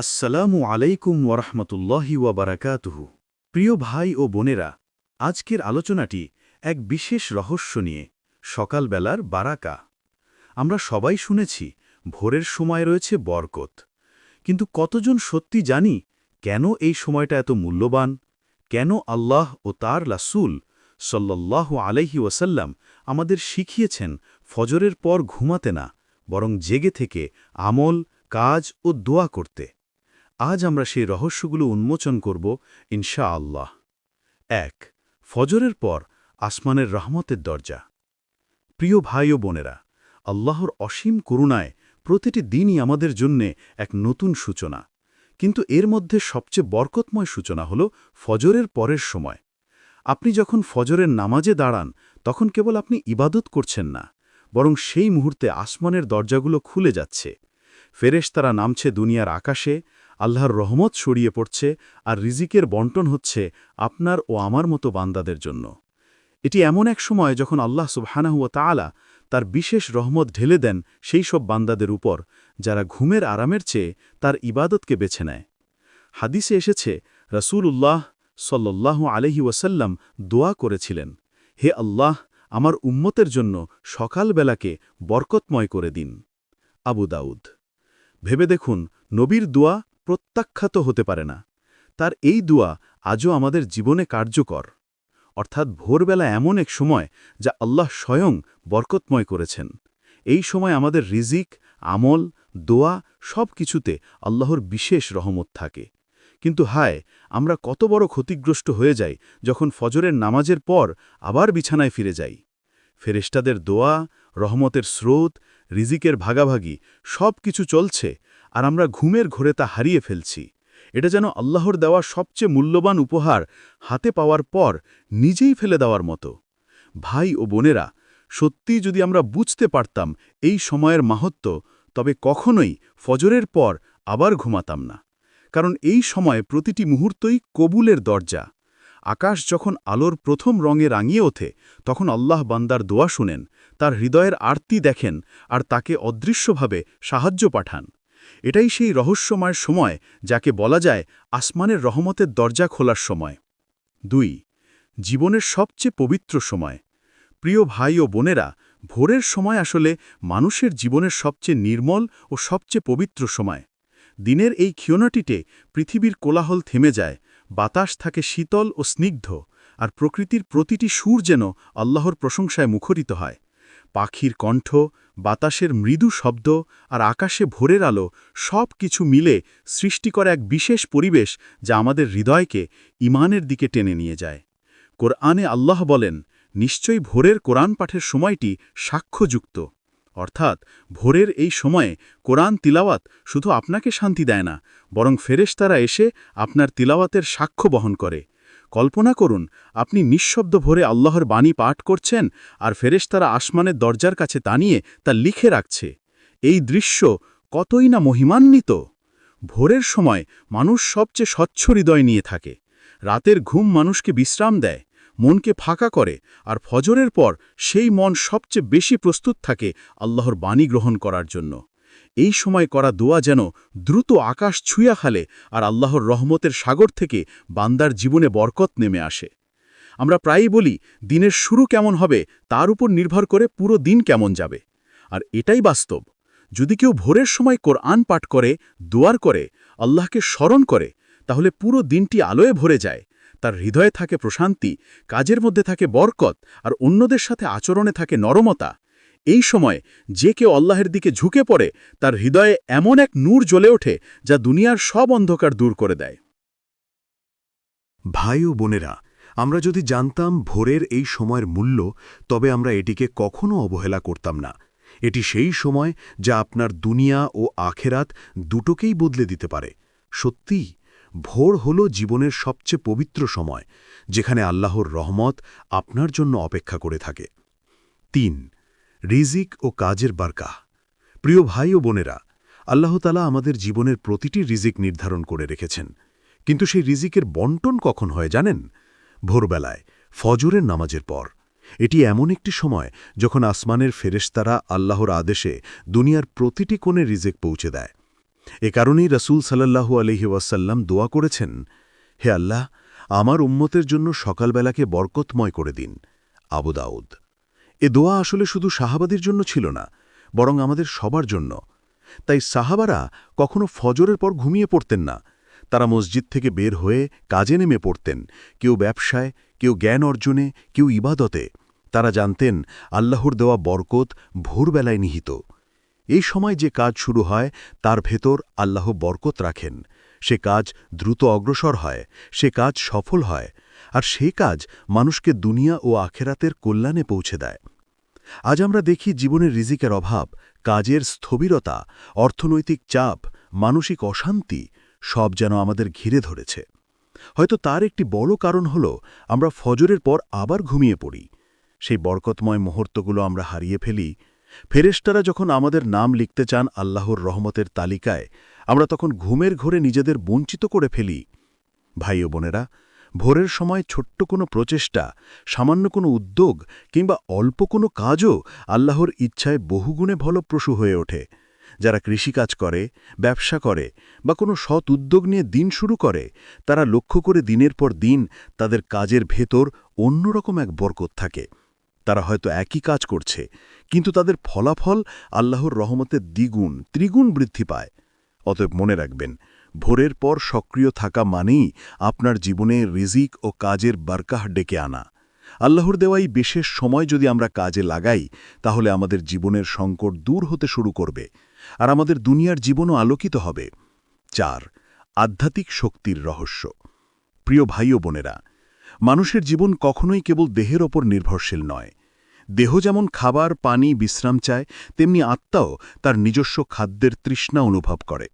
আসসালামু আলাইকুম ওরহমতুল্লাহি ওয়াবারাকাতুহু। প্রিয় ভাই ও বোনেরা, আজকের আলোচনাটি এক বিশেষ রহস্য নিয়ে, সকালবেলার বারাকা। আমরা সবাই শুনেছি, ভোরের সময় রয়েছে বরকত। কিন্তু কতজন সত্যি জানি, কেন এই সময়টা এত মূল্যবান? কেন আল্লাহ ও তার লাসুল সল্লাল্লাহু আলাইহি ওয়াসাল্লাম আমাদের শিখিয়েছেন, ফজরের পর ঘুমাতে না, বরং জেগে থেকে আমল, কাজ ও দোয়া করতে? আজ আমরা সেই রহস্যগুলো উন্মোচন করব ইনশা আল্লাহ এক, ফজরের পর আসমানের রহমতের দরজা। প্রিয় ভাই ও বোনেরা, আল্লাহর অসীম করুণায় প্রতিটি দিনই আমাদের জন্যে এক নতুন সূচনা। কিন্তু এর মধ্যে সবচেয়ে বরকতময় সূচনা হল ফজরের পরের সময়। আপনি যখন ফজরের নামাজে দাঁড়ান, তখন কেবল আপনি ইবাদত করছেন না, বরং সেই মুহূর্তে আসমানের দরজাগুলো খুলে যাচ্ছে। ফেরেশ তারা নামছে দুনিয়ার আকাশে আল্লাহর রহমত ছড়িয়ে পড়ছে আর রিজিকের বন্টন হচ্ছে আপনার ও আমার মতো বান্দাদের জন্য। এটি এমন এক সময় যখন আল্লাহ সুবহানাহুয়া তাআলা তার বিশেষ রহমত ঢেলে দেন সেই সব বান্দাদের উপর, যারা ঘুমের আরামের চেয়ে তার ইবাদতকে বেছে নেয়। হাদিসে এসেছে রসুল উল্লাহ সল্লাহ আলহি ওয়াসাল্লাম দোয়া করেছিলেন, হে আল্লাহ, আমার উম্মতের জন্য সকালবেলাকে বরকতময় করে দিন। আবু দাউদ। ভেবে দেখুন, নবীর দোয়া প্রত্যাখ্যাত হতে পারে না। তার এই দোয়া আজও আমাদের জীবনে কার্যকর। অর্থাৎ ভোরবেলা এমন এক সময় যা আল্লাহ স্বয়ং বরকতময় করেছেন। এই সময় আমাদের রিজিক, আমল, দোয়া সব কিছুতে আল্লাহর বিশেষ রহমত থাকে। কিন্তু হায়, আমরা কত বড় ক্ষতিগ্রস্ত হয়ে যাই যখন ফজরের নামাজের পর আবার বিছানায় ফিরে যাই। ফেরেস্তাদের দোয়া, রহমতের স্রোত, রিজিকের ভাগাভাগি সব কিছু চলছে আর আমরা ঘুমের ঘোরে তা হারিয়ে ফেলছি। এটা যেন আল্লাহর দেওয়া সবচেয়ে মূল্যবান উপহার হাতে পাওয়ার পর নিজেই ফেলে দেওয়ার মতো। ভাই ও বোনেরা, সত্যি যদি আমরা বুঝতে পারতাম এই সময়ের মাহাত্ম, তবে কখনোই ফজরের পর আবার ঘুমাতাম না। কারণ এই সময় প্রতিটি মুহূর্তই কবুলের দরজা। আকাশ যখন আলোর প্রথম রঙে রাঙিয়ে ওঠে, তখন আল্লাহ বান্দার দোয়া শুনেন, তার হৃদয়ের আরতি দেখেন, আর তাকে অদৃশ্যভাবে সাহায্য পাঠান। এটাই সেই রহস্যময় সময় যাকে বলা যায় আসমানের রহমতের দরজা খোলার সময়। দুই, জীবনের সবচেয়ে পবিত্র সময়। প্রিয় ভাই ও বোনেরা, ভোরের সময় আসলে মানুষের জীবনের সবচেয়ে নির্মল ও সবচেয়ে পবিত্র সময়। দিনের এই ক্ষীয়নাটিতে পৃথিবীর কোলাহল থেমে যায়, বাতাস থাকে শীতল ও স্নিগ্ধ, আর প্রকৃতির প্রতিটি সুর যেন আল্লাহর প্রশংসায় মুখরিত হয়। পাখির কণ্ঠ, বাতাসের মৃদু শব্দ আর আকাশে ভোরের আলো সব কিছু মিলে সৃষ্টি করে এক বিশেষ পরিবেশ যা আমাদের হৃদয়কে ইমানের দিকে টেনে নিয়ে যায়। কোরআনে আল্লাহ বলেন, নিশ্চয়ই ভোরের কোরআন পাঠের সময়টি সাক্ষ্যযুক্ত। অর্থাৎ ভোরের এই সময়ে কোরআন তিলাওয়াত শুধু আপনাকে শান্তি দেয় না, বরং ফেরেশতারা এসে আপনার তিলাওয়াতের সাক্ষ্য বহন করে। কল্পনা করুন, আপনি নিঃশব্দ ভরে আল্লাহর বাণী পাঠ করছেন আর ফেরেশতারা আসমানের দরজার কাছে তানিয়ে তা লিখে রাখছে। এই দৃশ্য কতই না মহিমান্বিত! ভোরের সময় মানুষ সবচেয়ে স্বচ্ছ হৃদয় নিয়ে থাকে। রাতের ঘুম মানুষকে বিশ্রাম দেয়, মনকে ফাঁকা করে আর ফজরের পর সেই মন সবচেয়ে বেশি প্রস্তুত থাকে আল্লাহর বাণী গ্রহণ করার জন্য। এই সময় করা দোয়া যেন দ্রুত আকাশ ছুঁয়া খালে আর আল্লাহর রহমতের সাগর থেকে বান্দার জীবনে বরকত নেমে আসে। আমরা প্রায়ই বলি, দিনের শুরু কেমন হবে তার উপর নির্ভর করে পুরো দিন কেমন যাবে। আর এটাই বাস্তব। যদি কেউ ভোরের সময় কোরআন পাঠ করে, দোয়ার করে, আল্লাহকে স্মরণ করে, তাহলে পুরো দিনটি আলোয় ভরে যায়। তার হৃদয়ে থাকে প্রশান্তি, কাজের মধ্যে থাকে বরকত, আর অন্যদের সাথে আচরণে থাকে নরমতা। এই সময় যে কেউ আল্লাহের দিকে ঝুঁকে পড়ে, তার হৃদয়ে এমন এক নূর জ্বলে ওঠে যা দুনিয়ার সব অন্ধকার দূর করে দেয়। ভাই ও বোনেরা, আমরা যদি জানতাম ভোরের এই সময়ের মূল্য, তবে আমরা এটিকে কখনো অবহেলা করতাম না। এটি সেই সময় যা আপনার দুনিয়া ও আখেরাত দুটোকেই বদলে দিতে পারে। সত্যি ভোর হল জীবনের সবচেয়ে পবিত্র সময়, যেখানে আল্লাহর রহমত আপনার জন্য অপেক্ষা করে থাকে। তিন রিজিক ও কাজের বারকাহ। প্রিয় ভাই ও বোনেরা আল্লাহতালা আমাদের জীবনের প্রতিটি রিজিক নির্ধারণ করে রেখেছেন। কিন্তু সেই রিজিকের বন্টন কখন হয় জানেন? ভোরবেলায়, ফজরের নামাজের পর। এটি এমন একটি সময় যখন আসমানের ফেরেশতারা আল্লাহর আদেশে দুনিয়ার প্রতিটি কোণে রিজেক পৌঁছে দেয়। এ কারণেই রসুল সাল্লাহু আলহি ওয়াসাল্লাম দোয়া করেছেন, হে আল্লাহ, আমার উম্মতের জন্য সকালবেলাকে বরকতময় করে দিন। আবু দাউদ। এ দোয়া আসলে শুধু সাহাবাদের জন্য ছিল না, বরং আমাদের সবার জন্য। তাই সাহাবারা কখনো ফজরের পর ঘুমিয়ে পড়তেন না। তারা মসজিদ থেকে বের হয়ে কাজে নেমে পড়তেন, কেউ ব্যবসায়, কেউ জ্ঞান অর্জনে, কেউ ইবাদতে। তারা জানতেন, আল্লাহর দেওয়া বরকত ভোরবেলায় নিহিত। এই সময় যে কাজ শুরু হয়, তার ভেতর আল্লাহ বরকত রাখেন। সে কাজ দ্রুত অগ্রসর হয়, সে কাজ সফল হয়। আর সে কাজ মানুষকে দুনিয়া ও আখেরাতের কল্যাণে পৌঁছে দেয়। আজ আমরা দেখি জীবনের রিজিকের অভাব, কাজের স্থবিরতা, অর্থনৈতিক চাপ, মানসিক অশান্তি, সব যেন আমাদের ঘিরে ধরেছে। হয়তো তার একটি বড় কারণ হল আমরা ফজরের পর আবার ঘুমিয়ে পড়ি। সেই বরকতময় মুহূর্তগুলো আমরা হারিয়ে ফেলি। ফেরেশতারা যখন আমাদের নাম লিখতে চান আল্লাহর রহমতের তালিকায়, আমরা তখন ঘুমের ঘোরে নিজেদের বঞ্চিত করে ফেলি। ভাই ও বোনেরা ভোরের সময় ছোট্ট কোনো প্রচেষ্টা, সামান্য কোনো উদ্যোগ কিংবা অল্প কোনো কাজও আল্লাহর ইচ্ছায় বহুগুণে ফলপ্রসূ হয়ে ওঠে। যারা কৃষিকাজ করে, ব্যবসা করে বা কোনো সৎ উদ্যোগ নিয়ে দিন শুরু করে, তারা লক্ষ্য করে দিনের পর দিন তাদের কাজের ভেতর অন্যরকম এক বরকত থাকে। তারা হয়তো একই কাজ করছে, কিন্তু তাদের ফলাফল আল্লাহর রহমতের দ্বিগুণ, ত্রিগুণ বৃদ্ধি পায়। অতএব মনে রাখবেন ভোরের পর সক্রিয় থাকা মানেই আপনার জীবনে রিজিক ও কাজের বারকাহ ডেকে আনা। আল্লাহর দেওয়াই বিশেষ সময় যদি আমরা কাজে লাগাই, তাহলে আমাদের জীবনের সংকট দূর হতে শুরু করবে আর আমাদের দুনিয়ার জীবনও আলোকিত হবে। চার, আধ্যাত্মিক শক্তির রহস্য। প্রিয় ভাই ও বোনেরা, মানুষের জীবন কখনোই কেবল দেহের ওপর নির্ভরশীল নয়। দেহ যেমন খাবার, পানি, বিশ্রাম চায়, তেমনি আত্মাও তার নিজস্ব খাদ্যের তৃষ্ণা অনুভব করে।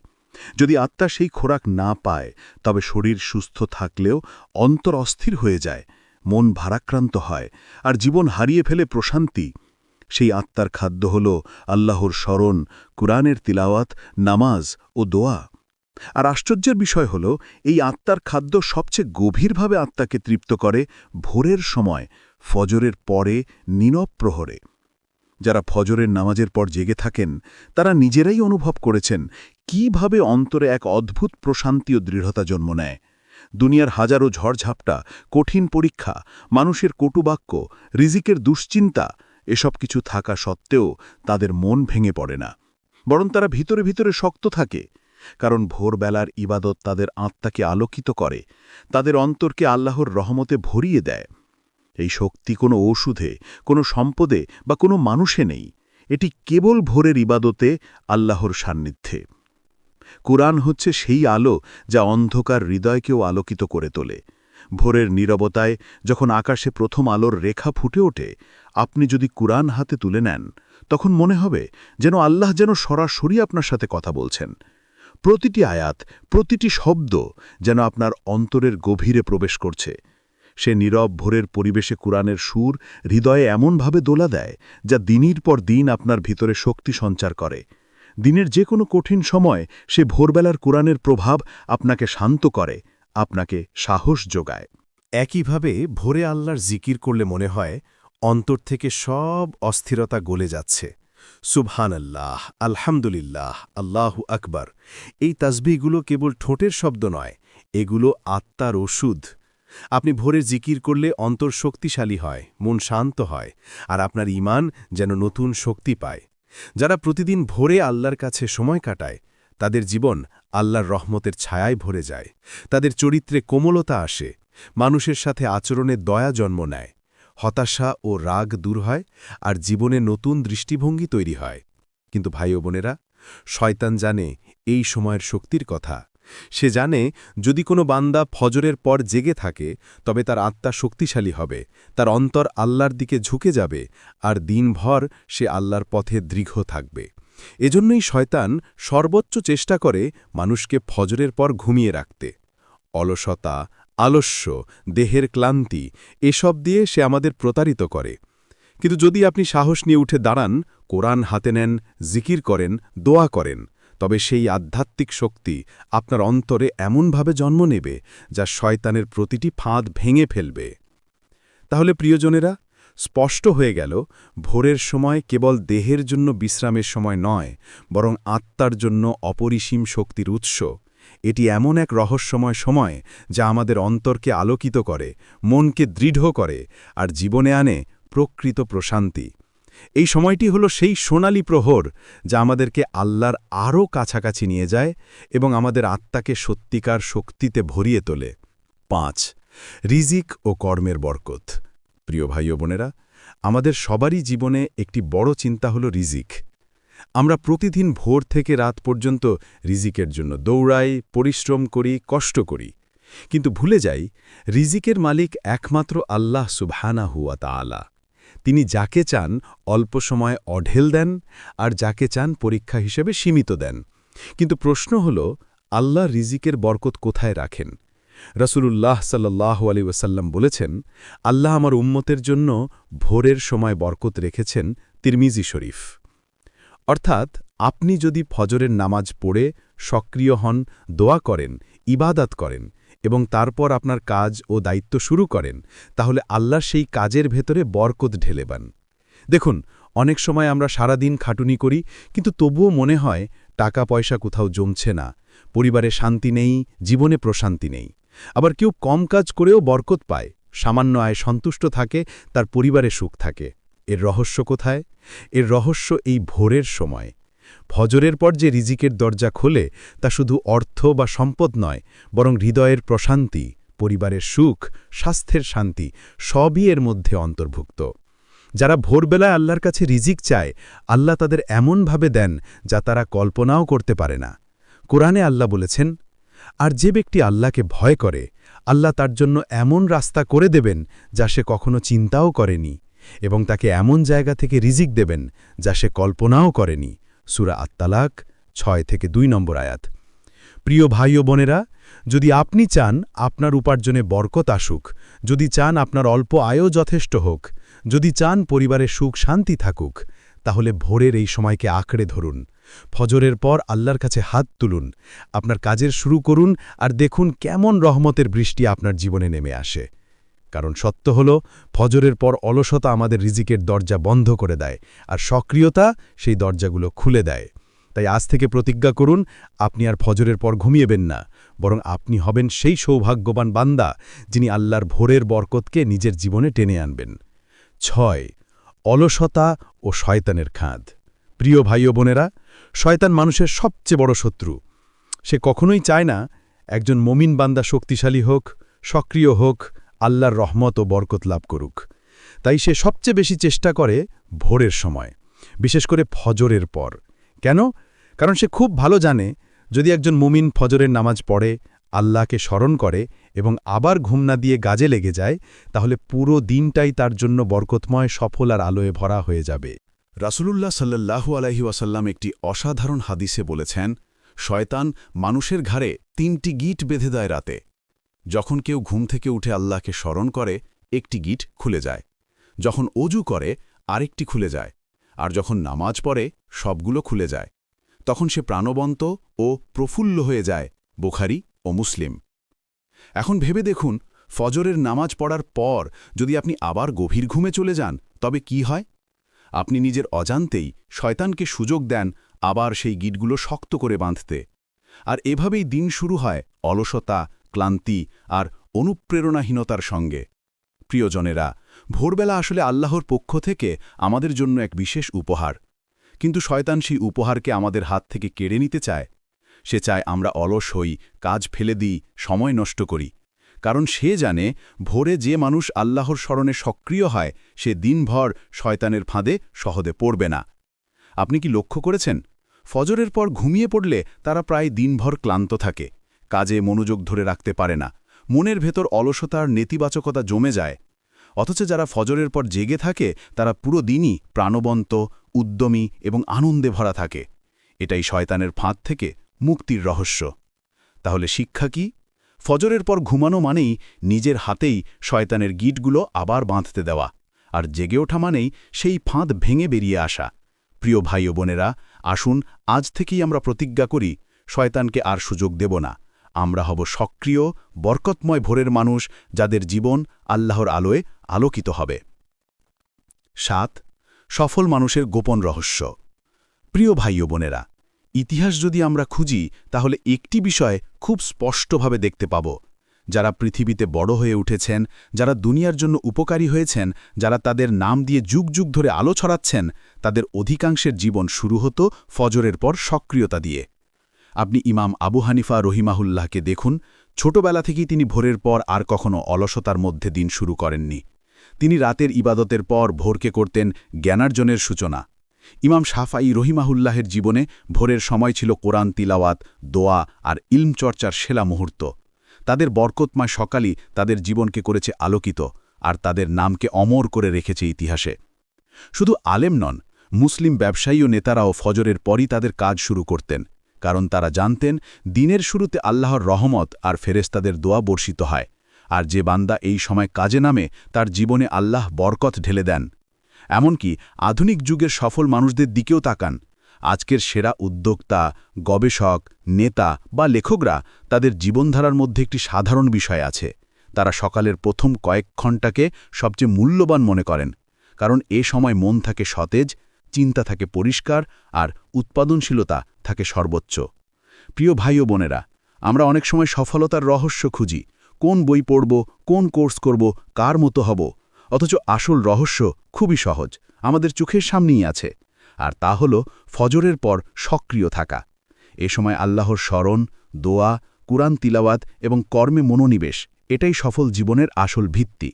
যদি আত্মা সেই খোরাক না পায়, তবে শরীর সুস্থ থাকলেও অন্তর অস্থির হয়ে যায়, মন ভারাক্রান্ত হয়, আর জীবন হারিয়ে ফেলে প্রশান্তি। সেই আত্মার খাদ্য হল আল্লাহর স্মরণ, কুরআনের তিলাওয়াত, নামাজ ও দোয়া। আর আশ্চর্যের বিষয় হল, এই আত্মার খাদ্য সবচেয়ে গভীরভাবে আত্মাকে তৃপ্ত করে ভোরের সময়, ফজরের পরে নীনব প্রহরে। যারা ফজরের নামাজের পর জেগে থাকেন, তারা নিজেরাই অনুভব করেছেন কীভাবে অন্তরে এক অদ্ভুত প্রশান্তি ও দৃঢ়তা জন্ম নেয়? দুনিয়ার হাজারো ঝড়ঝাপটা, কঠিন পরীক্ষা, মানুষের কটুবাক্য, রিজিকের দুশ্চিন্তা, এসব কিছু থাকা সত্ত্বেও তাদের মন ভেঙে পড়ে না। বরং তারা ভিতরে ভিতরে শক্ত থাকে, কারণ ভোরবেলার ইবাদত তাদের আত্মাকে আলোকিত করে, তাদের অন্তরকে আল্লাহর রহমতে ভরিয়ে দেয়। এই শক্তি কোনো ওষুধে, কোনো সম্পদে বা কোনো মানুষে নেই। এটি কেবল ভোরের ইবাদতে আল্লাহর সান্নিধ্যে। কুরআন হচ্ছে সেই আলো যা অন্ধকার হৃদয়কেও আলোকিত করে তোলে। ভোরের নীরবতায় যখন আকাশে প্রথম আলোর রেখা ফুটে ওঠে, আপনি যদি কুরআন হাতে তুলে নেন, তখন মনে হবে যেন আল্লাহ যেন সরাসরি আপনার সাথে কথা বলছেন। প্রতিটি আয়াত, প্রতিটি শব্দ যেন আপনার অন্তরের গভীরে প্রবেশ করছে। সে নীরব ভোরের পরিবেশে কুরআনের সুর হৃদয়ে এমনভাবে দোলা দেয় যা দিনের পর দিন আপনার ভিতরে শক্তি সঞ্চার করে। দিনের যে কোনো কঠিন সময় সে ভোরবেলার কোরআনের প্রভাব আপনাকে শান্ত করে, আপনাকে সাহস যোগায়। একইভাবে ভোরে আল্লাহর জিকির করলে মনে হয় অন্তর থেকে সব অস্থিরতা গলে যাচ্ছে। সুবহান আল্লাহ আলহামদুলিল্লাহ, আল্লাহু আকবার। এই তাসবিহগুলো কেবল ঠোঁটের শব্দ নয়, এগুলো আত্মার ওষুধ। আপনি ভোরে জিকির করলে অন্তর শক্তিশালী হয়, মন শান্ত হয়, আর আপনার ইমান যেন নতুন শক্তি পায়। যারা প্রতিদিন ভোরে আল্লাহর কাছে সময় কাটায়, তাদের জীবন আল্লাহর রহমতের ছায়ায় ভরে যায়। তাদের চরিত্রে কোমলতা আসে, মানুষের সাথে আচরণে দয়া জন্ম নেয়, হতাশা ও রাগ দূর হয় আর জীবনে নতুন দৃষ্টিভঙ্গি তৈরি হয়। কিন্তু ভাই বোনেরা, শয়তান জানে এই সময়ের শক্তির কথা। সে জানে, যদি কোনো বান্দা ফজরের পর জেগে থাকে, তবে তার আত্মা শক্তিশালী হবে, তার অন্তর আল্লাহর দিকে ঝুঁকে যাবে, আর দিনভর সে আল্লাহর পথে দৃঢ় থাকবে। এজন্যই শয়তান সর্বোচ্চ চেষ্টা করে মানুষকে ফজরের পর ঘুমিয়ে রাখতে। অলসতা, আলস্য, দেহের ক্লান্তি, এসব দিয়ে সে আমাদের প্রতারিত করে। কিন্তু যদি আপনি সাহস নিয়ে উঠে দাঁড়ান, কোরআন হাতে নেন, জিকির করেন, দোয়া করেন তবে সেই আধ্যাত্মিক শক্তি আপনার অন্তরে এমনভাবে জন্ম নেবে যা শয়তানের প্রতিটি ফাঁদ ভেঙে ফেলবে। তাহলে প্রিয়জনেরা, স্পষ্ট হয়ে গেল, ভোরের সময় কেবল দেহের জন্য বিশ্রামের সময় নয়, বরং আত্মার জন্য অপরিসীম শক্তির উৎস। এটি এমন এক রহস্যময় সময় যা আমাদের অন্তরকে আলোকিত করে, মনকে দৃঢ় করে, আর জীবনে আনে প্রকৃত প্রশান্তি। এই সময়টি হলো সেই সোনালি প্রহর যা আমাদেরকে আল্লাহর আরও কাছাকাছি নিয়ে যায় এবং আমাদের আত্মাকে সত্যিকার শক্তিতে ভরিয়ে তোলে। পাঁচ, রিজিক ও কর্মের বরকত। প্রিয় ভাই ও বোনেরা, আমাদের সবারই জীবনে একটি বড় চিন্তা হলো রিজিক। আমরা প্রতিদিন ভোর থেকে রাত পর্যন্ত রিজিকের জন্য দৌড়াই, পরিশ্রম করি, কষ্ট করি। কিন্তু ভুলে যাই, রিজিকের মালিক একমাত্র আল্লাহ সুবহানা হুয়া তাআলা। তিনি যাকে চান অল্প সময় অঢেল দেন আর যাকে চান পরীক্ষা হিসেবে সীমিত দেন। কিন্তু প্রশ্ন হল, আল্লাহ রিজিকের বরকত কোথায় রাখেন? রসুলুল্লাহ সাল্লাহ আলী ওসাল্লাম বলেছেন, আল্লাহ আমার উম্মতের জন্য ভোরের সময় বরকত রেখেছেন তিরমিজি শরীফ। অর্থাৎ আপনি যদি ফজরের নামাজ পড়ে সক্রিয় হন, দোয়া করেন, ইবাদাত করেন এবং তারপর আপনার কাজ ও দায়িত্ব শুরু করেন, তাহলে আল্লাহ সেই কাজের ভেতরে বরকত ঢেলেবান দেখুন, অনেক সময় আমরা সারা দিন খাটুনি করি, কিন্তু তবুও মনে হয় টাকা পয়সা কোথাও জমছে না, পরিবারে শান্তি নেই, জীবনে প্রশান্তি নেই। আবার কেউ কম কাজ করেও বরকত পায়, সামান্য আয় সন্তুষ্ট থাকে, তার পরিবারে সুখ থাকে। এর রহস্য কোথায়? এর রহস্য এই ভোরের সময়। ফজরের পর যে রিজিকের দরজা খোলে, তা শুধু অর্থ বা সম্পদ নয়, বরং হৃদয়ের প্রশান্তি, পরিবারের সুখ, স্বাস্থ্যের শান্তি, সবই এর মধ্যে অন্তর্ভুক্ত। যারা ভোরবেলায় আল্লাহর কাছে রিজিক চায়, আল্লাহ তাদের এমনভাবে দেন যা তারা কল্পনাও করতে পারে না। কোরআনে আল্লাহ বলেছেন, আর যে ব্যক্তি আল্লাহকে ভয় করে, আল্লাহ তার জন্য এমন রাস্তা করে দেবেন যা সে কখনো চিন্তাও করেনি এবং তাকে এমন জায়গা থেকে রিজিক দেবেন যা সে কল্পনাও করেনি। সুরা আত্মালাক ছয় থেকে দুই নম্বর আয়াত। প্রিয় ভাই ও বোনেরা, যদি আপনি চান আপনার উপার্জনে বরকত আসুক, যদি চান আপনার অল্প আয়ও যথেষ্ট হোক, যদি চান পরিবারে সুখ শান্তি থাকুক, তাহলে ভোরের এই সময়কে আঁকড়ে ধরুন। ফজরের পর আল্লাহর কাছে হাত তুলুন, আপনার কাজের শুরু করুন আর দেখুন কেমন রহমতের বৃষ্টি আপনার জীবনে নেমে আসে। কারণ সত্য হল, ফজরের পর অলসতা আমাদের রিজিকের দরজা বন্ধ করে দেয় আর সক্রিয়তা সেই দরজাগুলো খুলে দেয়। তাই আজ থেকে প্রতিজ্ঞা করুন, আপনি আর ফজরের পর ঘুমিয়েবেন না, বরং আপনি হবেন সেই সৌভাগ্যবান বান্দা যিনি আল্লাহর ভোরের বরকতকে নিজের জীবনে টেনে আনবেন। ছয়, অলসতা ও শয়তানের খাঁদ। প্রিয় ভাই ও বোনেরা, শয়তান মানুষের সবচেয়ে বড় শত্রু। সে কখনোই চায় না, একজন মমিন বান্দা শক্তিশালী হোক, সক্রিয় হোক আল্লাহর রহমত ও বরকত লাভ করুক। তাই সে সবচেয়ে বেশি চেষ্টা করে ভোরের সময়, বিশেষ করে ফজরের পর। কেন? কারণ সে খুব ভালো জানে, যদি একজন মুমিন ফজরের নামাজ পড়ে, আল্লাহকে স্মরণ করে এবং আবার ঘুম না দিয়ে গাজে লেগে যায়, তাহলে পুরো দিনটাই তার জন্য বরকতময়, সফল আর আলোয় ভরা হয়ে যাবে। রাসুলুল্লাহ সাল্লাহু আলাইহি ওয়াসাল্লাম একটি অসাধারণ হাদিসে বলেছেন, শয়তান মানুষের ঘাড়ে তিনটি গিট বেঁধে দেয় রাতে। যখন কেউ ঘুম থেকে উঠে আল্লাহকে স্মরণ করে, একটি গিট খুলে যায়। যখন অজু করে, আরেকটি খুলে যায়। আর যখন নামাজ পড়ে, সবগুলো খুলে যায়। তখন সে প্রাণবন্ত ও প্রফুল্ল হয়ে যায়, বোখারি ও মুসলিম। এখন ভেবে দেখুন, ফজরের নামাজ পড়ার পর যদি আপনি আবার গভীর ঘুমে চলে যান, তবে কি হয়? আপনি নিজের অজান্তেই শয়তানকে সুযোগ দেন আবার সেই গিটগুলো শক্ত করে বাঁধতে। আর এভাবেই দিন শুরু হয় অলসতা ক্লান্তি আর অনুপ্রেরণাহীনতার সঙ্গে। প্রিয়জনেরা, ভোরবেলা আসলে আল্লাহর পক্ষ থেকে আমাদের জন্য এক বিশেষ উপহার। কিন্তু শয়তান সেই উপহারকে আমাদের হাত থেকে কেড়ে নিতে চায়। সে চায় আমরা অলস হই, কাজ ফেলে দিই, সময় নষ্ট করি। কারণ সে জানে, ভোরে যে মানুষ আল্লাহর স্মরণে সক্রিয় হয়, সে দিনভর শয়তানের ফাঁদে সহদে পড়বে না। আপনি কি লক্ষ্য করেছেন? ফজরের পর ঘুমিয়ে পড়লে তারা প্রায় দিনভর ক্লান্ত থাকে। কাজে মনোযোগ ধরে রাখতে পারে না। মনের ভেতর অলসতার নেতিবাচকতা জমে যায়। অথচ যারা ফজরের পর জেগে থাকে, তারা পুরো দিনই প্রাণবন্ত, উদ্যমী এবং আনন্দে ভরা থাকে। এটাই শয়তানের ফাঁদ থেকে মুক্তির রহস্য। তাহলে শিক্ষা কি? ফজরের পর ঘুমানো মানেই নিজের হাতেই শয়তানের গিটগুলো আবার বাঁধতে দেওয়া। আর জেগে ওঠা মানেই সেই ফাঁদ ভেঙে বেরিয়ে আসা। প্রিয় ভাই ও বোনেরা, আসুন আজ থেকেই আমরা প্রতিজ্ঞা করি, শয়তানকে আর সুযোগ দেব না। আমরা হব সক্রিয়, বরকতময় ভোরের মানুষ যাদের জীবন আল্লাহর আলোয় আলোকিত হবে। সাত, সফল মানুষের গোপন রহস্য। প্রিয় ভাই বোনেরা, ইতিহাস যদি আমরা খুঁজি, তাহলে একটি বিষয় খুব স্পষ্টভাবে দেখতে পাব। যারা পৃথিবীতে বড় হয়ে উঠেছেন, যারা দুনিয়ার জন্য উপকারী হয়েছেন, যারা তাদের নাম দিয়ে যুগ যুগ ধরে আলো ছড়াচ্ছেন, তাদের অধিকাংশের জীবন শুরু হতো ফজরের পর সক্রিয়তা দিয়ে। আপনি ইমাম আবু হানিফা রহিমাহুল্লাহকে দেখুন, ছোটবেলা থেকেই তিনি ভোরের পর আর কখনো অলসতার মধ্যে দিন শুরু করেননি। তিনি রাতের ইবাদতের পর ভোরকে করতেন জ্ঞানার্জনের সূচনা। ইমাম সাফাই রহিমাহুল্লাহের জীবনে ভোরের সময় ছিল কোরআন তিলাওয়াত, দোয়া আর ইলম চর্চার সেলা মুহূর্ত। তাদের বরকতময় সকালই তাদের জীবনকে করেছে আলোকিত আর তাদের নামকে অমর করে রেখেছে ইতিহাসে। শুধু আলেম নন, মুসলিম ব্যবসায়ী ও নেতারাও ফজরের পরই তাদের কাজ শুরু করতেন। কারণ তারা জানতেন, দিনের শুরুতে আল্লাহর রহমত আর ফেরেস্তাদের দোয়া বর্ষিত হয়, আর যে বান্দা এই সময় কাজে নামে, তার জীবনে আল্লাহ বরকত ঢেলে দেন। এমনকি আধুনিক যুগের সফল মানুষদের দিকেও তাকান। আজকের সেরা উদ্যোক্তা, গবেষক, নেতা বা লেখকরা তাদের জীবনধারার মধ্যে একটি সাধারণ বিষয় আছে। তারা সকালের প্রথম কয়েক ঘণ্টাকে সবচেয়ে মূল্যবান মনে করেন, কারণ এ সময় মন থাকে সতেজ চিন্তা থাকে পরিষ্কার আর উৎপাদনশীলতা থাকে সর্বোচ্চ। প্রিয় ভাই ও বোনেরা, আমরা অনেক সময় সফলতার রহস্য খুঁজি। কোন বই পড়ব, কোন কোর্স করব, কার মতো হব? অথচ আসল রহস্য খুবই সহজ, আমাদের চোখের সামনেই আছে। আর তা হল ফজরের পর সক্রিয় থাকা। এ সময় আল্লাহর স্মরণ, দোয়া, কুরআন তিলাওয়াত এবং কর্মে মনোনিবেশ, এটাই সফল জীবনের আসল ভিত্তি।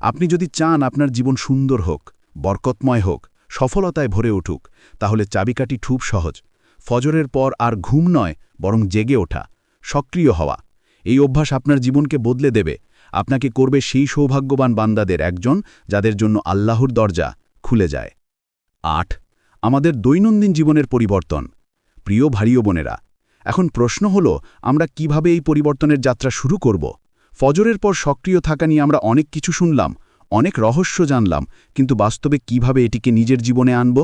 আপনি যদি চান আপনার জীবন সুন্দর হোক, বরকতময় হোক সফলতায় ভরে উঠুক, তাহলে চাবিকাটি খুব সহজ। ফজরের পর আর ঘুম নয়, বরং জেগে ওঠা, সক্রিয় হওয়া। এই অভ্যাস আপনার জীবনকে বদলে দেবে। আপনাকে করবে সেই সৌভাগ্যবান বান্দাদের একজন, যাদের জন্য আল্লাহর দরজা খুলে যায়। আট, আমাদের দৈনন্দিন জীবনের পরিবর্তন। প্রিয় ভারীয় বোনেরা, এখন প্রশ্ন হল, আমরা কীভাবে এই পরিবর্তনের যাত্রা শুরু করব? ফজরের পর সক্রিয় থাকা নিয়ে আমরা অনেক কিছু শুনলাম অনেক রহস্য জানলাম, কিন্তু বাস্তবে কীভাবে এটিকে নিজের জীবনে আনব?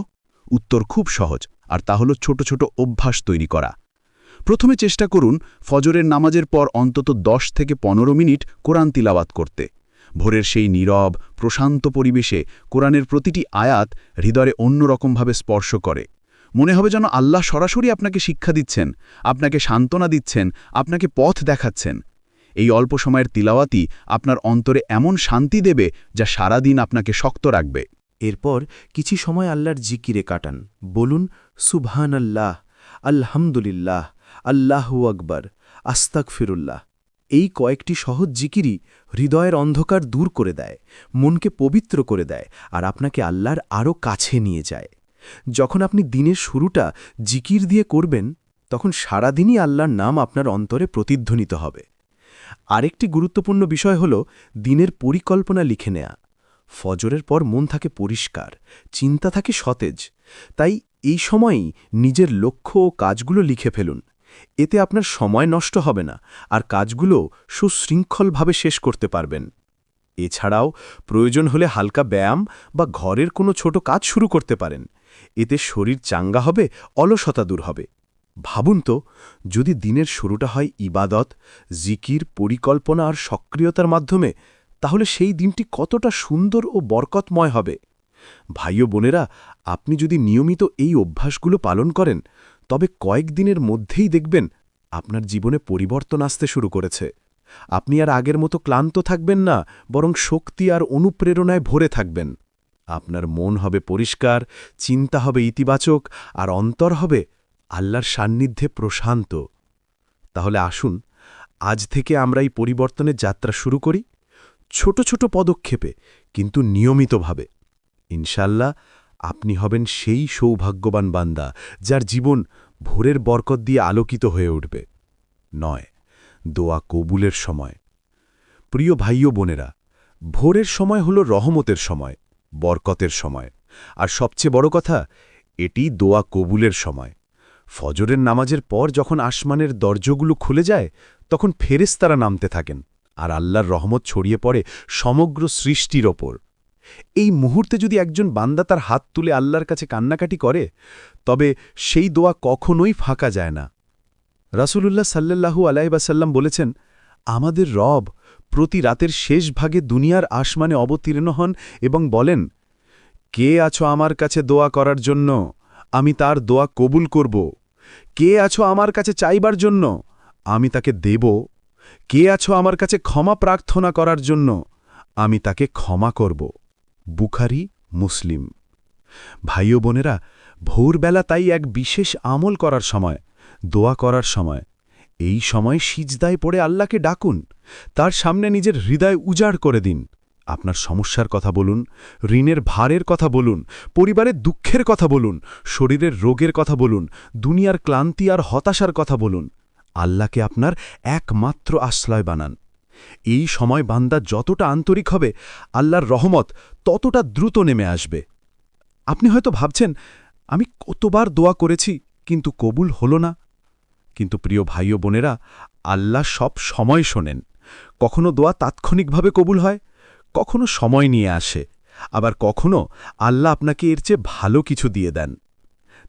উত্তর খুব সহজ, আর তা হল ছোট ছোট অভ্যাস তৈরি করা। প্রথমে চেষ্টা করুন ফজরের নামাজের পর অন্তত ১০ থেকে পনেরো মিনিট কোরআন তিলাওয়াত করতে। ভোরের সেই নীরব, প্রশান্ত পরিবেশে কোরআনের প্রতিটি আয়াত হৃদয়ে অন্যরকমভাবে স্পর্শ করে। মনে হবে যেন আল্লাহ সরাসরি আপনাকে শিক্ষা দিচ্ছেন, আপনাকে সান্ত্বনা দিচ্ছেন, আপনাকে পথ দেখাচ্ছেন। এই অল্প সময়ের তিলাওয়াতি আপনার অন্তরে এমন শান্তি দেবে যা সারাদিন আপনাকে শক্ত রাখবে। এরপর কিছু সময় আল্লাহর জিকিরে কাটান। বলুন সুবহান আল্লাহ আলহামদুলিল্লাহ, আল্লাহু আকবর আস্তাক ফিরুল্লাহ এই কয়েকটি সহজ জিকিরই হৃদয়ের অন্ধকার দূর করে দেয়, মনকে পবিত্র করে দেয় আর আপনাকে আল্লাহর আরও কাছে নিয়ে যায়। যখন আপনি দিনের শুরুটা জিকির দিয়ে করবেন, তখন সারাদিনই আল্লাহর নাম আপনার অন্তরে প্রতিধ্বনিত হবে। আরেকটি গুরুত্বপূর্ণ বিষয় হল দিনের পরিকল্পনা লিখে নেয়া। ফজরের পর মন থাকে পরিষ্কার, চিন্তা থাকে সতেজ। তাই এই সময়েই নিজের লক্ষ্য ও কাজগুলো লিখে ফেলুন। এতে আপনার সময় নষ্ট হবে না আর কাজগুলো সুশৃঙ্খলভাবে শেষ করতে পারবেন। এছাড়াও প্রয়োজন হলে হালকা ব্যায়াম বা ঘরের কোনো ছোট কাজ শুরু করতে পারেন। এতে শরীর চাঙ্গা হবে, অলসতা দূর হবে। ভাবুন তো, যদি দিনের শুরুটা হয় ইবাদত, জিকির, পরিকল্পনা আর সক্রিয়তার মাধ্যমে, তাহলে সেই দিনটি কতটা সুন্দর ও বরকতময় হবে। ভাই ও বোনেরা, আপনি যদি নিয়মিত এই অভ্যাসগুলো পালন করেন, তবে কয়েকদিনের মধ্যেই দেখবেন আপনার জীবনে পরিবর্তন আসতে শুরু করেছে। আপনি আর আগের মতো ক্লান্ত থাকবেন না, বরং শক্তি আর অনুপ্রেরণায় ভরে থাকবেন। আপনার মন হবে পরিষ্কার, চিন্তা হবে ইতিবাচক, আর অন্তর হবে আল্লাহর সান্নিধ্যে প্রশান্ত। তাহলে আসুন, আজ থেকে আমরা এই পরিবর্তনের যাত্রা শুরু করি, ছোট ছোট পদক্ষেপে, কিন্তু নিয়মিতভাবে। ইনশাল্লাহ আপনি হবেন সেই সৌভাগ্যবান বান্দা, যার জীবন ভোরের বরকত দিয়ে আলোকিত হয়ে উঠবে। নয়, দোয়া কবুলের সময়। প্রিয় ভাই ও বোনেরা, ভোরের সময় হল রহমতের সময়, বরকতের সময়। আর সবচেয়ে বড় কথা, এটি দোয়া কবুলের সময়। ফজরের নামাজের পর যখন আসমানের দরজগুলো খুলে যায়, তখন ফেরেস্তারা নামতে থাকেন আর আল্লাহর রহমত ছড়িয়ে পড়ে সমগ্র সৃষ্টির ওপর। এই মুহূর্তে যদি একজন বান্দা তার হাত তুলে আল্লাহর কাছে কান্নাকাটি করে, তবে সেই দোয়া কখনোই ফাঁকা যায় না। রাসূলুল্লাহ সাল্লাল্লাহু আলাইবাসাল্লাম বলেছেন, আমাদের রব প্রতি রাতের শেষ ভাগে দুনিয়ার আসমানে অবতীর্ণ হন এবং বলেন, কে আছো আমার কাছে দোয়া করার জন্য? আমি তার দোয়া কবুল করব কে আছো আমার কাছে চাইবার জন্য? আমি তাকে দেব। কে আছো আমার কাছে ক্ষমা প্রার্থনা করার জন্য? আমি তাকে ক্ষমা করব। বুখারি, মুসলিম। ভাই ও বোনেরা, ভোরবেলা তাই এক বিশেষ আমল করার সময়, দোয়া করার সময়। এই সময় সিজদায় পড়ে আল্লাহকে ডাকুন। তার সামনে নিজের হৃদয় উজাড় করে দিন। আপনার সমস্যার কথা বলুন, ঋণের ভারের কথা বলুন, পরিবারের দুঃখের কথা বলুন, শরীরের রোগের কথা বলুন, দুনিয়ার ক্লান্তি আর হতাশার কথা বলুন, আল্লাহকে আপনার একমাত্র আশ্রয় বানান। এই সময় বান্দা যতটা আন্তরিক হবে, আল্লাহর রহমত ততটা দ্রুত নেমে আসবে। আপনি হয়তো ভাবছেন, আমি কতবার দোয়া করেছি, কিন্তু কবুল হল না। কিন্তু প্রিয় ভাই ও বোনেরা, আল্লাহ সব সময় শোনেন। কখনো দোয়া তাৎক্ষণিকভাবে কবুল হয় কখনো সময় নিয়ে আসে, আবার কখনো আল্লাহ আপনাকে এর চেয়ে ভালো কিছু দিয়ে দেন।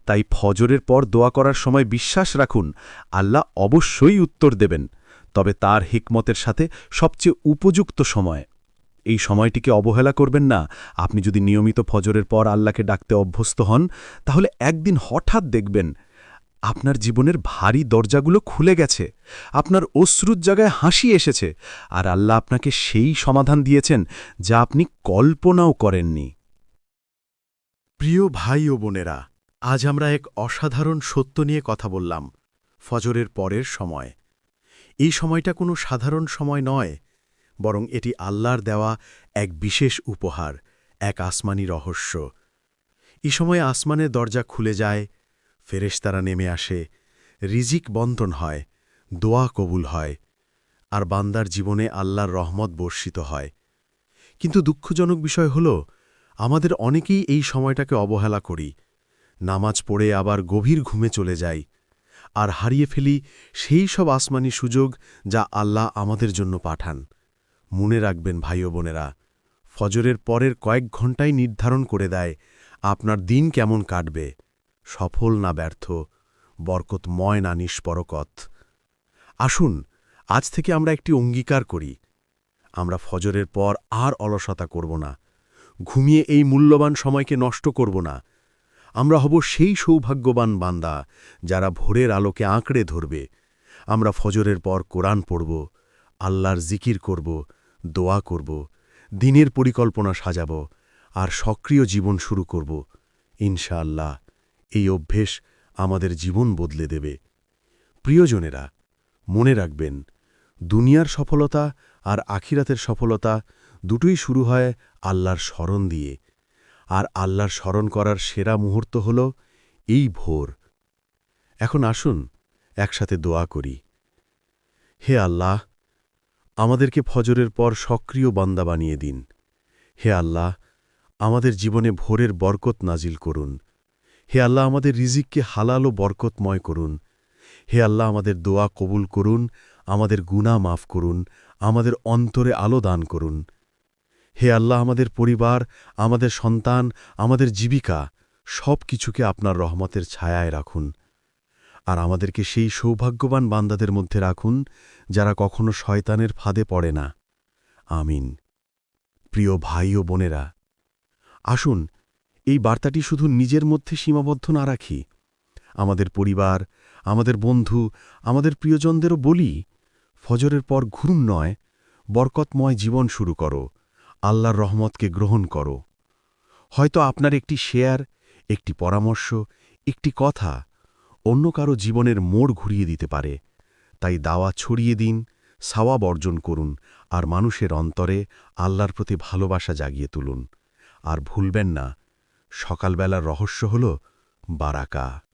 তাই ফজরের পর দোয়া করার সময় বিশ্বাস রাখুন, আল্লাহ অবশ্যই উত্তর দেবেন, তবে তার হিকমতের সাথে সবচেয়ে উপযুক্ত সময়। এই সময়টিকে অবহেলা করবেন না, আপনি যদি নিয়মিত ফজরের পর আল্লাহকে ডাকতে অভ্যস্ত হন, তাহলে একদিন হঠাৎ দেখবেন আপনার জীবনের ভারী দরজাগুলো খুলে গেছে, আপনার অশ্রুর জায়গায় হাসি এসেছে, আর আল্লাহ আপনাকে সেই সমাধান দিয়েছেন যা আপনি কল্পনাও করেননি। প্রিয় ভাই ও বোনেরা, আজ আমরা এক অসাধারণ সত্য নিয়ে কথা বললাম, ফজরের পরের সময়। এই সময়টা কোনো সাধারণ সময় নয়, বরং এটি আল্লাহর দেওয়া এক বিশেষ উপহার, এক আসমানি রহস্য। এই সময় আসমানের দরজা খুলে যায় ফেরেশতারা নেমে আসে। রিজিক বন্টন হয়, দোয়া কবুল হয়, আর বান্দার জীবনে আল্লাহর রহমত বর্ষিত হয়। কিন্তু দুঃখজনক বিষয় হল, আমাদের অনেকেই এই সময়টাকে অবহেলা করি। নামাজ পড়ে আবার গভীর ঘুমে চলে যাই, আর হারিয়ে ফেলি সেই সব আসমানি সুযোগ যা আল্লাহ আমাদের জন্য পাঠান। মনে রাখবেন ভাই বোনেরা, ফজরের পরের কয়েক ঘণ্টাই নির্ধারণ করে দেয়, আপনার দিন কেমন কাটবে। সফল না ব্যর্থ, বরকতময় না নিষ্পরকত। আসুন, আজ থেকে আমরা একটি অঙ্গীকার করি। আমরা ফজরের পর আর অলসতা করব না। ঘুমিয়ে এই মূল্যবান সময়কে নষ্ট করব না। আমরা হব সেই সৌভাগ্যবান বান্দা যারা ভোরের আলোকে আঁকড়ে ধরবে। আমরা ফজরের পর কোরআন পড়ব, আল্লাহর জিকির করব, দোয়া করব, দিনের পরিকল্পনা সাজাব আর সক্রিয় জীবন শুরু করব, ইনশাআল্লাহ। এই অভ্যেস আমাদের জীবন বদলে দেবে। প্রিয়জনেরা, মনে রাখবেন, দুনিয়ার সফলতা আর আখিরাতের সফলতা দুটোই শুরু হয় আল্লাহর স্মরণ দিয়ে। আর আল্লাহর স্মরণ করার সেরা মুহূর্ত হল এই ভোর। এখন আসুন, একসাথে দোয়া করি। হে আল্লাহ, আমাদেরকে ফজরের পর সক্রিয় বান্দা বানিয়ে দিন। হে আল্লাহ, আমাদের জীবনে ভোরের বরকত নাজিল করুন। হে আল্লাহ আমাদের রিজিককে হালাল ও বরকতময় করুন। হে আল্লাহ আমাদের দোয়া কবুল করুন, আমাদের গুণা মাফ করুন, আমাদের অন্তরে আলো দান করুন। হে আল্লাহ আমাদের পরিবার, আমাদের সন্তান, আমাদের জীবিকা সব কিছুকে আপনার রহমতের ছায়ায় রাখুন। আর আমাদেরকে সেই সৌভাগ্যবান বান্দাদের মধ্যে রাখুন, যারা কখনো শয়তানের ফাঁদে পড়ে না। আমিন। প্রিয় ভাই ও বোনেরা, আসুন এই বার্তাটি শুধু নিজের মধ্যে সীমাবদ্ধ না রাখি। আমাদের পরিবার, আমাদের বন্ধু, আমাদের প্রিয়জনদেরও বলি, ফজরের পর ঘুম নয়, বরকতময় জীবন শুরু করো, আল্লাহর রহমতকে গ্রহণ করো। হয়তো আপনার একটি শেয়ার, একটি পরামর্শ, একটি কথা অন্য কারও জীবনের মোড় ঘুরিয়ে দিতে পারে। তাই দাওয়া ছড়িয়ে দিন সাওয়া বর্জন করুন আর মানুষের অন্তরে আল্লাহর প্রতি ভালোবাসা জাগিয়ে তুলুন। আর ভুলবেন না সকালবেলার রহস্য হল বারাকা।